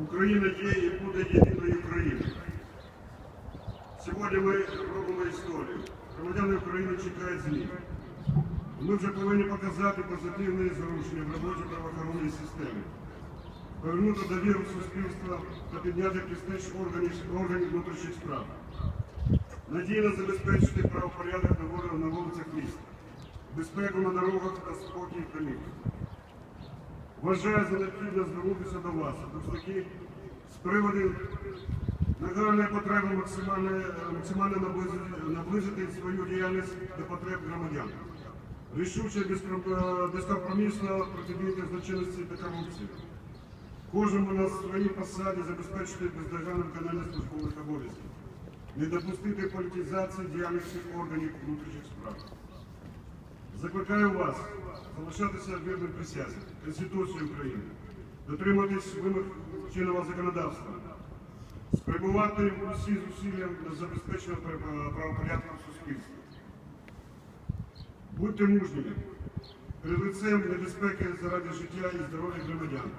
Україна є і буде єдиною країною. Сьогодні ми робимо історію. Громадяни України чекають змін. Ми вже повинні показати позитивне зрушення в роботі правоохоронної системи, повернути довіру суспільства та підняти престиж органів, органів внутрішніх справ, надійно забезпечити правопорядок на вулицях- міста, безпеку на дорогах та спокій в приміщеннях. Вважаю за необхідне звернутися до вас, таки з приводу нагальної потреби максимально, максимально наблизити, наблизити свою діяльність до потреб громадян. Рішуче безкомпромісно протидіяти злочинності та корупції. Кожному на своїй посаді забезпечити бездоганне виконання службових обов'язків, не допустити політизації діяльності органів внутрішніх справ. Закликаю вас залишатися вірним присязі Конституції України, дотриматись вимог чинного законодавства, спрямувати усі зусилля на забезпечення правопорядку в суспільстві. Будьте мужніми перед лицем небезпеки заради життя і здоров'я громадян.